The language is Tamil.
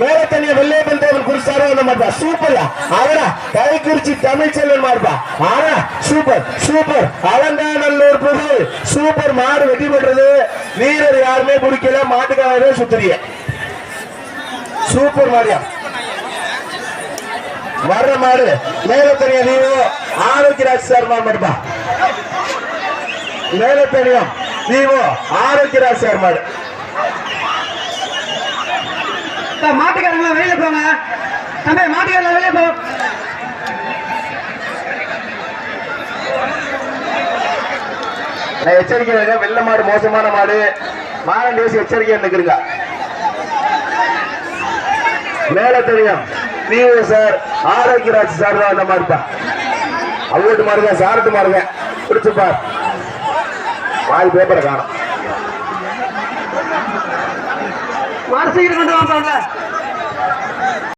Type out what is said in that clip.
மேல தனிய வெள்ளையப்பன் தேவன் குறிச்சாரோ அந்த மாதிரி சூப்பர்யா அவரா கை குறிச்சி தமிழ் செல்வன் மாடுப்பா ஆனா சூப்பர் சூப்பர் அலங்காநல்லூர் புகழ் சூப்பர் மாடு வெட்டி பண்றது வீரர் யாருமே பிடிக்கல. மாட்டுக்காரவே சுத்துறிய சூப்பர் மாடியா வர்ற மாடு. மேல தனியா நீவோ ஆரோக்கியராஜ் சார் மாடு மாடுப்பா மேல நீவோ ஆரோக்கியராஜ் சார் மாடு. மாட்டுக்காரங்களா வெளியில போங்க. தம்பி மாட்டுக்காரங்களா வெளியே போ. நான் எச்சரிக்கை வைங்க வெள்ள மாடு மோசமான மாடு. மாறன் பேசி எச்சரிக்கை நிற்கிறீங்க மேல தெரியும். நீங்க சார் ஆரோக்கியராஜ் சார் தான் அந்த மாதிரி தான் அவ்வளோட்டு மாடுங்க சாரட்டு மாடுங்க. பிடிச்சுப்பார். வாய் பேப்பரை காணும். வரிசையில் கொண்டு வாங்க